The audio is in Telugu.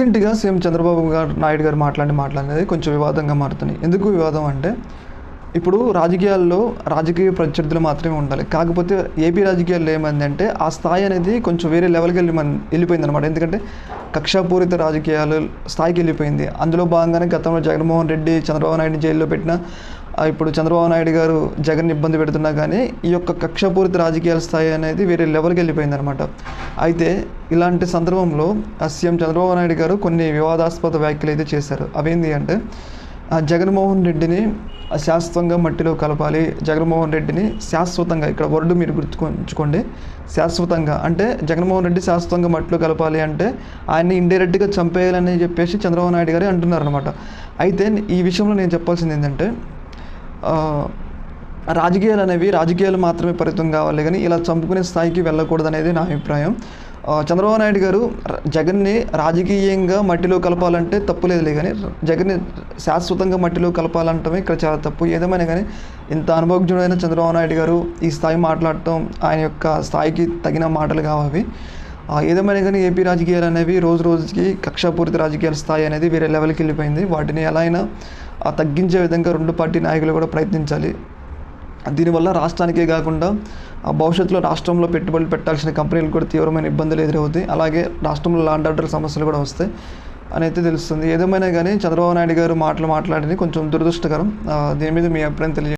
రీసెంట్గా సీఎం చంద్రబాబు గారు నాయుడు గారు మాట్లాడి మాట్లాడినది కొంచెం వివాదంగా మారుతున్నాయి. ఎందుకు వివాదం అంటే ఇప్పుడు రాజకీయాల్లో రాజకీయ ప్రత్యర్థులు మాత్రమే ఉండాలి. కాకపోతే ఏపీ రాజకీయాల్లో ఏమైందంటే ఆ స్థాయి అనేది కొంచెం వేరే లెవెల్కి వెళ్ళి మన వెళ్ళిపోయింది అనమాట ఎందుకంటే కక్షాపూరిత రాజకీయాలు స్థాయికి వెళ్ళిపోయింది. అందులో భాగంగానే గతంలో జగన్మోహన్ రెడ్డి చంద్రబాబు నాయుడు జైల్లో పెట్టిన ఇప్పుడు చంద్రబాబు నాయుడు గారు జగన్ ఇబ్బంది పెడుతున్నా కానీ ఈ యొక్క కక్షపూరిత రాజకీయాల స్థాయి అనేది వేరే లెవెల్కి వెళ్ళిపోయింది అనమాట అయితే ఇలాంటి సందర్భంలో సీఎం చంద్రబాబు నాయుడు గారు కొన్ని వివాదాస్పద వ్యాఖ్యలు అయితే చేశారు. అవేంటి అంటే ఆ జగన్మోహన్ రెడ్డిని శాశ్వతంగా మట్టిలో కలపాలి జగన్మోహన్ రెడ్డిని శాశ్వతంగా ఇక్కడ వర్డ్ మీరు గుర్తుకుంచుకోండి. శాశ్వతంగా అంటే జగన్మోహన్ రెడ్డి శాశ్వతంగా మట్టిలో కలపాలి అంటే ఆయన్ని ఇండైరెక్ట్గా చంపేయాలని చెప్పేసి చంద్రబాబు నాయుడు గారు అంటున్నారు అనమాట అయితే ఈ విషయంలో నేను చెప్పాల్సింది ఏంటంటే రాజకీయాలు అనేవి రాజకీయాలు మాత్రమే పరితం కావాలి కానీ ఇలా చంపుకునే స్థాయికి వెళ్ళకూడదు అనేది నా అభిప్రాయం. చంద్రబాబు నాయుడు గారు జగన్ని రాజకీయంగా మట్టిలో కలపాలంటే తప్పులేదులే కానీ జగన్ని శాశ్వతంగా మట్టిలో కలపాలంటమే ఇక్కడ చాలా తప్పు. ఏదేమైనా కానీ ఇంత అనుభవజ్ఞుడైన చంద్రబాబు నాయుడు గారు ఈ స్థాయి మాట్లాడటం ఆయన యొక్క స్థాయికి తగిన మాటలు కావాలి ఏదేమైనా కానీ ఏపీ రాజకీయాలు అనేవి రోజు రోజుకి కక్షాపూరిత రాజకీయాల స్థాయి అనేది వేరే లెవెల్కి వెళ్ళిపోయింది. వాటిని ఎలా అయినా ఆ, తగ్గించే విధంగా రెండు పార్టీ నాయకులు కూడా ప్రయత్నించాలి. దీనివల్ల రాష్ట్రానికే కాకుండా ఆ భవిష్యత్తులో రాష్ట్రంలో పెట్టుబడులు పెట్టాల్సిన కంపెనీలు కూడా తీవ్రమైన ఇబ్బందులు ఎదురవుతాయి. అలాగే రాష్ట్రంలో లాండ్ ఆర్డర్ సమస్యలు కూడా వస్తాయి అని అయితే తెలుస్తుంది. ఏదేమైనా కానీ చంద్రబాబు నాయుడు గారు మాటలు మాట్లాడింది కొంచెం దురదృష్టకరం. దీని మీద మీ అభిప్రాయం తెలియజేయండి.